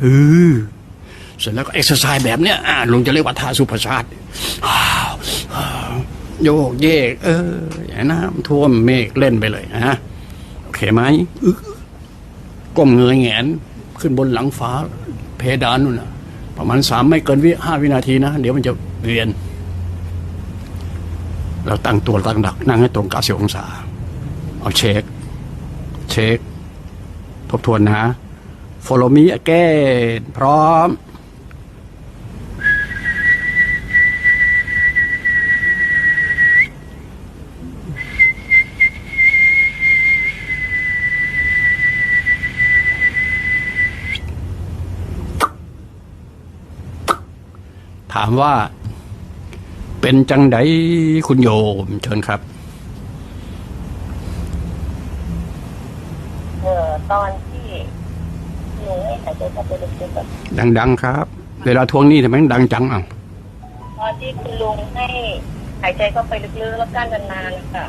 เออเสร็จแล้วก็เอ็กซ์ไซส์แบบเนี้ยอ่าลุงจะเรียกว่าท่าสุภาชาติโยกเยก เอออย่างน้ำท่วมเมฆเล่นไปเลยนะโอเคไหมกก้มเงยแงน ขึ้นบนหลังฟ้า เพดานนู่นนะประมาณสามไม่เกินวิห้าวินาทีนะ เดี๋ยวมันจะเวียน เราตั้งตัวตั้งดัก นั่งให้ตรงกับสิบองศา เอาเช็ค เช็ค ทบทวนนะ follow me again พร้อม ถามว่า เป็นจังไดคุณโยมเชิญครับเออตอนที่ ดังๆครับ เวลาทวงหนี้ทำไมดังจังอะตอนที่คุณลุงให้หายใจเข้าไปลึกๆแล้วกั้นนานๆนะคะ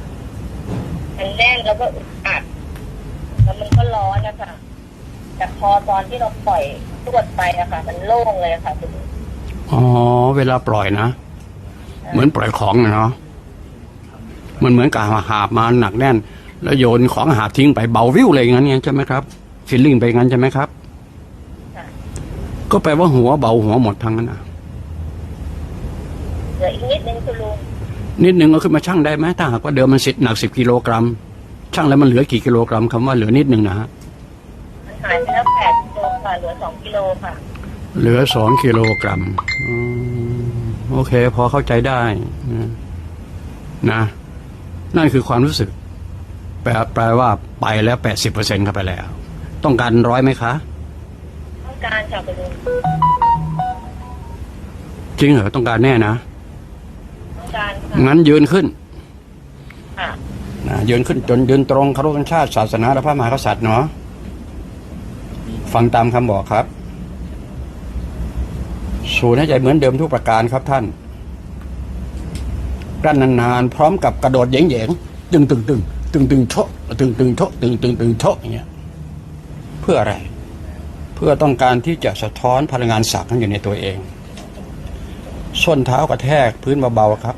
มันแน่นแล้วก็อึดอัดแล้วมันก็ร้อนนะคะแต่พอตอนที่เราปล่อยตรวจไปอะค่ะ มันโล่งเลยอะค่ะคุณลุงอ๋อเวลาปล่อยนะเหมือนปล่อยของนะเนาะมันเหมือนกับหาบมาหนักแน่น แล้วโยนของหาบทิ้งไปเบาวิวเลยงั้นไงใช่ไหมครับฟีลลิ่งไปงั้นใช่ไหมครับค่ะ ก็แปลว่าหัวเบาหัวหมดทั้งนั้นนะเหลืออีกนิดนึงคุณลุงนิดนึงเอาขึ้นมาชั่งได้ไหมถ้าหากว่าเดิมมันสิหนักสิบกิโลกรัมชั่งแล้วมันเหลือกี่กิโลกรัมคำว่าเหลือนิดนึงนะฮะมันหายไปแล้วแปดกิโลค่ะเหลือสองกิโลค่ะ เหลือสองกิโลกรัมอืมโอเค พอเข้าใจได้นะนะนั่นคือความรู้สึก แปลแปลว่าไปแล้วแปดสิบเปอร์เซ็นต์เข้าไปแล้ว ต้องการร้อยไหมคะต้อง การค่ะคุณลุงจริงเหรอต้องการแน่นะต้องการค่ะงั้นยืนขึ้นค่ะนะยืนขึ้นจนยืนตรงเคารพธงชาติศาสนาและพระมหากษัตริย์เนาะฟังตามคำบอกครับ สูดหายใจเหมือนเดิมทุกประการครับท่านกลั้นนานๆพร้อมกับกระโดดเหย่งๆตึงตึงตึงตึงตึงโชะตึงตึงโชะตึงตึงตึงโชะอย่างเงี้ย เพื่ออะไร เพื่อต้องการที่จะสะท้อนพลังงานศักดิ์นั้นอยู่ในตัวเอง ส้นเท้ากระแทกพื้นเบาๆครับ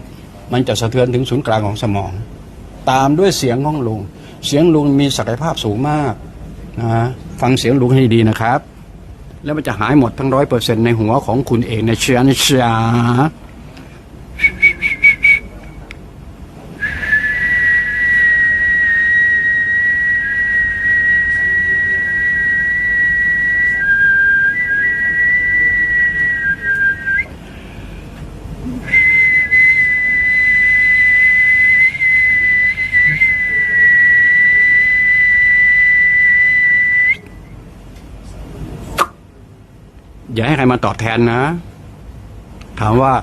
มันจะสะเทือนถึงศูนย์กลางของสมอง ตามด้วยเสียงของลุง เสียงลุงมีศักยภาพสูงมากนะฟังเสียงลุงให้ดีนะครับ แล้วมันจะหายหมดทั้งร้อยเปอร์เซ็นในหัวของคุณเองในเชียนเชีย อย่าให้ใครมาตอบแทนนะ ถามว่า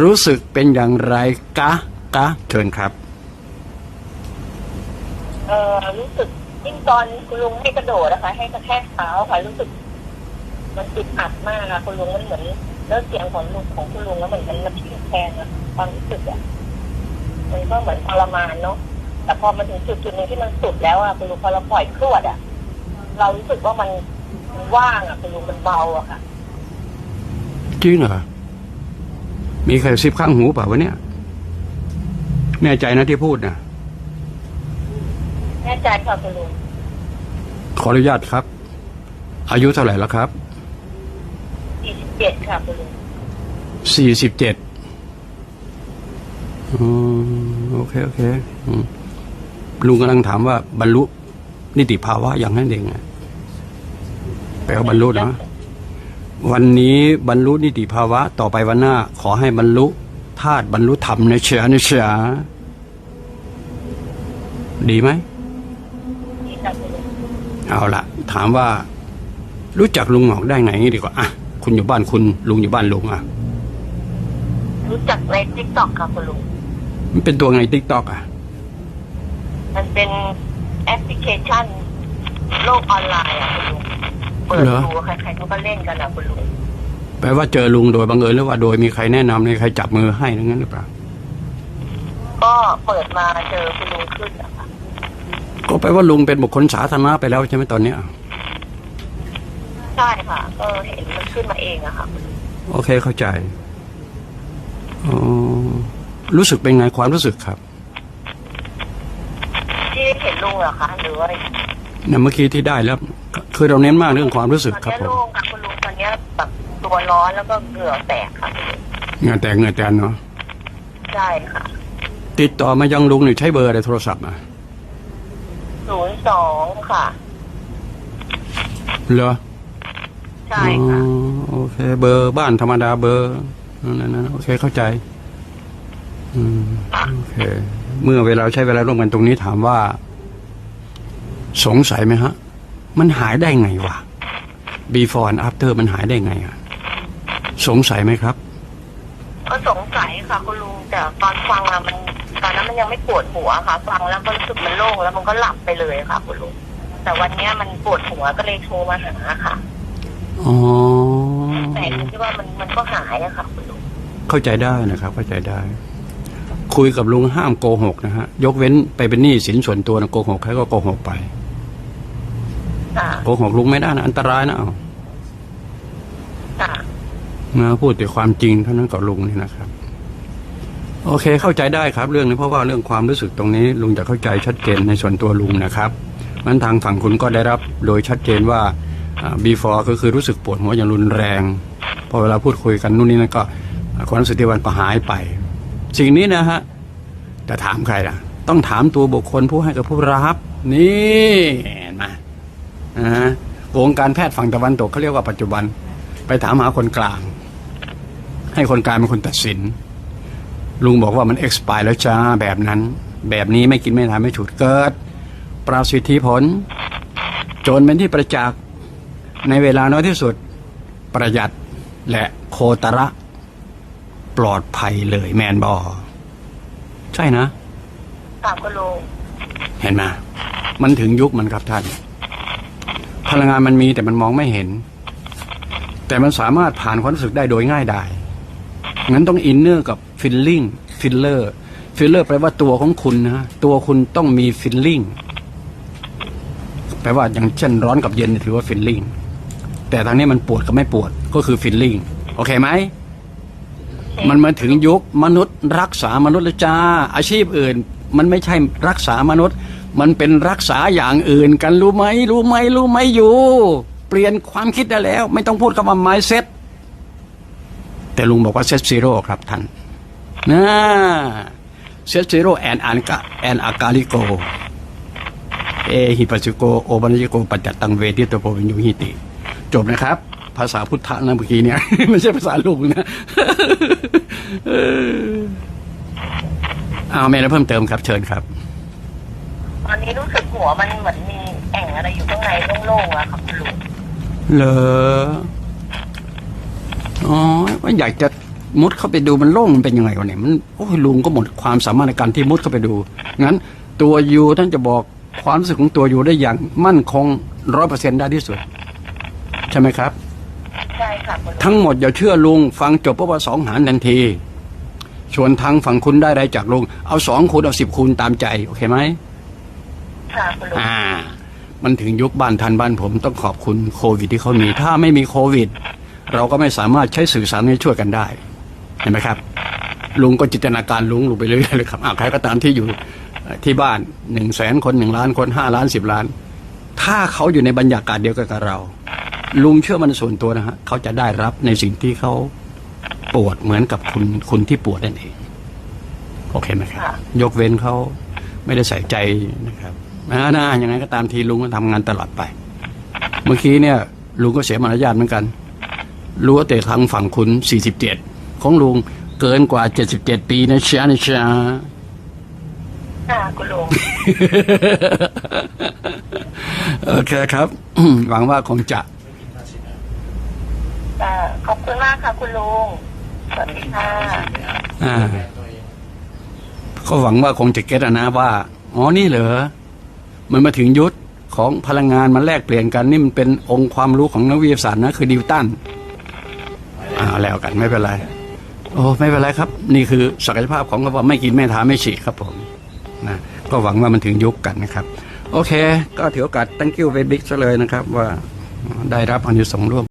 รู้สึกเป็นอย่างไรกะกะเชิญครับ เออรู้สึกยิ่งตอนคุณลุงให้กระโดดนะคะ ให้กระแทกเท้าค่ะ รู้สึก มันติดอัดมากอะคุณลุงมันเหมือนแล้วเสียงของลุงของคุณลุงแล้วเหมือนมันมันทิ้งแทงอะความรู้สึกอะมันก็เหมือนทรมานเนาะแต่พอมาถึงจุดจุดหนึ่งที่มันสุดแล้วอะคุณลุงพอเราปล่อยครวดอะเรารู้สึกว่ามันมันว่างอะคุณลุงมันเบาอะค่ะ จริงเหรอ มีใครซิบข้างหูเปล่าวะเนี่ย แน่ใจนะที่พูดนะแน่ใจค่ะคุณลุง ขออนุญาตครับ อายุเท่าไหร่แล้วครับสี่สิบเจ็ดค่ะคุณลุงสี่สิบเจ็ดอ๋อโอเค โอเคอืมลุงกำลังถามว่าบรรลุนิติภาวะอย่างนั้นเองอะแปลว่าบรรลุนะ วันนี้บรรลุนิติภาวะ ต่อไปวันหน้า ขอให้บรรลุธาตุบรรลุธรรมนะเชียนะเชียดีไหมนี่ค่ะคุณลุงเอาละถามว่า รู้จักลุงหงอกได้ไงงี้ดีกว่าอะคุณอยู่บ้านคุณลุงอยู่บ้านลุงอะรู้จักในทิกตอกค่ะคุณลุงมันเป็นตัวไงติ๊กตอกอะ มันเป็นแอปพลิเคชัน โลกออนไลน์อะคุณลุง เปิดเหรอ ดูใครๆเขาก็เล่นกันอะคุณลุงแปลว่าเจอลุงโดยบังเอิญหรือว่าโดยมีใครแนะนำในใครจับมือให้นั่นงั้นหรือเปล่า ก็เปิดมาเจอคุณลุงขึ้นอะค่ะก็แปลว่าลุงเป็นบุคคลสาธารณะไปแล้วใช่ไหมตอนเนี้ย ใช่ค่ะก็เห็นมันขึ้นมาเองอะค่ะ โอเคเข้าใจอ๋อรู้สึกเป็นไงความรู้สึกครับที่เห็นลุงเหรอคะหรือว่าเนี่ยเมื่อกี้ที่ได้แล้ว คือเราเน้นมากเรื่องความรู้สึกตอนครับนี้ผมโล่งค่ะคุณลุงตอนนี้แบบตัวร้อนแล้วก็เหงื่อแตกค่ะเหงื่อแตกเหงื่อแตนเนาะใช่ค่ะติดต่อมายังลุงหรือใช้เบอร์อะไรโทรศัพท์อะศูนย์สองค่ะเหรอใช่ค่ะอ๋อโอเค เบอร์บ้านธรรมดาเบอร์นั่นนะโอเคเข้าใจ อืมโอเค เมื่อเวลาใช้เวลาร่วมกันตรงนี้ถามว่า สงสัยไหมฮะ มันหายได้ไงวะ before and after มันหายได้ไงอะสงสัยไหมครับ ก็สงสัยค่ะคุณลุงแต่ตอนฟังอะมันตอนนั้นมันยังไม่ปวดหัวค่ะ ฟังแล้วก็รู้สึกมันโล่งแล้วมันก็หลับไปเลยค่ะคุณลุงแต่วันเนี้ยมันปวดหัวก็เลยโทรมาหาค่ะอ๋อแต่ที่ว่ามันมันก็หายอะค่ะคุณลุงเข้าใจได้นะครับ เข้าใจได้ คุยกับลุงห้ามโกหกนะฮะ ยกเว้นไปเป็นหนี้สินส่วนตัวนะโกหกใครก็โกหกไป ค่ะโกหกลุงไม่ได้นะอันตรายนะเอาค่ะนะพูดแต่ความจริงเท่านั้นกับลุงนี่นะครับ โอเคเข้าใจได้ครับ เรื่องนี้เพราะว่าเรื่องความรู้สึกตรงนี้ ลุงจะเข้าใจชัดเจนในส่วนตัวลุงนะครับมันทางฝั่งคุณก็ได้รับโดยชัดเจนว่าอ่า before ก็คือรู้สึกปวดหัวอย่างรุนแรงพอเวลาพูดคุยกันนู่นนี่นั่นก็อ่าความรู้สึกที่วันก็หายไป สิ่งนี้นะฮะจะถามใครล่ะ ต้องถามตัวบุคคลผู้ให้กับผู้รับ นี่เห็ นไหมนะฮะวงการแพทย์ฝั่งตะวันตกเขาเรียกว่าปัจจุบัน ไปถามหาคนกลาง ให้คนกลางเป็นคนตัดสิน ลุงบอกว่ามัน expire แล้วจ้าแบบนั้น แบบนี้ไม่กินไม่ทานไม่ฉุดเกิด ประสิทธิผล จนเป็นที่ประจักษ์ในเวลาน้อยที่สุดประหยัดและโคตระ ปลอดภัยเลยแมนบอใช่นะค่ะคุณลุงเห็นไหมมันถึงยุคมันครับท่าน พลังงานมันมีแต่มันมองไม่เห็น แต่มันสามารถผ่านความรู้สึกได้โดยง่ายได้งั้นต้องอินเนอร์กับฟิลลิ่งฟิลเลอร์ฟิลเลอร์แปลว่าตัวของคุณนะตัวคุณต้องมีฟิลลิ่งแปลว่าอย่างเช่นร้อนกับเย็นถือว่าฟิลลิ่งแต่ทางนี้มันปวดกับไม่ปวดก็คือฟิลลิ่งโอเคไหมมันมาถึงยุคมนุษย์ รักษามนุษย์แล้วจ้าอาชีพอื่น มันไม่ใช่รักษามนุษย์ มันเป็นรักษาอย่างอื่นกันรู้ไหมรู้ไหมรู้ไหมอยู่ เปลี่ยนความคิดได้แล้ว ไม่ต้องพูดคำว่า mindset แต่ลุงบอกว่า set zero ครับท่านนะ set zero and อันกะ and อากาลิโก เอหิปัสโกโอปัญญิโกปัจจตังเวทิตโปวิญญูหิติ จบนะครับ ภาษาพุทธะนะเมื่อกี้เนี่ย ไม่ใช่ภาษาลุงนะเออเอาไม่ได้เพิ่มเติมครับ เชิญครับ อนนี้รู้สึกหัวมันเหมือนมีแอ่งอะไรอยู่ข้างในโล่งๆอะค่ะคุณลุงเหรออ๋อว่าอยากจะมุดเข้าไปดูมันโล่งมันเป็นยังไงวะเนี่ยมันโอ้ยลุงก็หมดความสามารถในการที่มุดเข้าไปดูงั้น ตัวยูท่านจะบอกความรู้สึกของตัวยูได้อย่างมั่นคงร้อยเปอร์เซ็นได้ที่สุด ใช่ไหมครับ ใช่ค่ะคุณลุงทั้งหมดอย่าเชื่อลุง ฟังจบเพราะว่าสองหารทันทีส่วนทางฝั่งคุณได้อะไรจากลุง เอาสองคูณเอาสิบคูณตามใจ โอเคไหม ค่ะคุณลุงอ่า มันถึงยุคบ้านทันบ้านผมต้องขอบคุณโควิดที่เขามี ถ้าไม่มีโควิด เราก็ไม่สามารถใช้สื่อสารให้ช่วยกันได้เห็นไหมครับ ลุงก็จินตนาการลุงลุงไปเรื่อยๆเลยครับอ่าใครก็ตามที่อยู่เอ่อที่บ้านหนึ่งแสนคนหนึ่งล้านคนห้าล้านสิบล้าน ถ้าเขาอยู่ในบรรยากาศเดียวกันกับเรา ลุงเชื่อมันส่วนตัวนะฮะเขาจะได้รับในสิ่งที่เขาปวดเหมือนกับคุณคุณที่ปวดนั่นเองโอเคไหมครับ ยกเว้นเขาไม่ได้ใส่ใจนะครับ อ่านะยังไงก็ตามทีลุงก็ทำงานตลอดไป เมื่อกี้เนี่ย ลุงก็เสียมารยาทเหมือนกัน รู้ว่าแต่ทางฝั่งคุณ 47 ของลุงเกินกว่า 77 ปีนะจ๊ะนะจ๊ะค่ะคุณลุงโอเคครับ หวังว่าคงจะอ่าขอบคุณมากค่ะคุณลุงสวัสดีค่ะอ่าก็หวังว่าคงจะเก็ตอะนะว่า อ๋อ นี่เหรอ มันมาถึงยุคของพลังงานมันแลกเปลี่ยนกันนี่มันเป็นองค์ความรู้ของนักวิทยาศาสตร์นะคือดิวตันอ่าแล้วกันไม่เป็นไร โอ้ไม่เป็นไรครับ นี่คือศักยภาพของคำว่าไม่กินไม่ทาไม่ฉีกครับผมนะก็หวังว่ามันถึงยุคกันนะครับ โอเค ก็ถือโอกาสตั้งคิวเวบิกซะเลยนะครับ ว่าได้รับอนุสงร่วม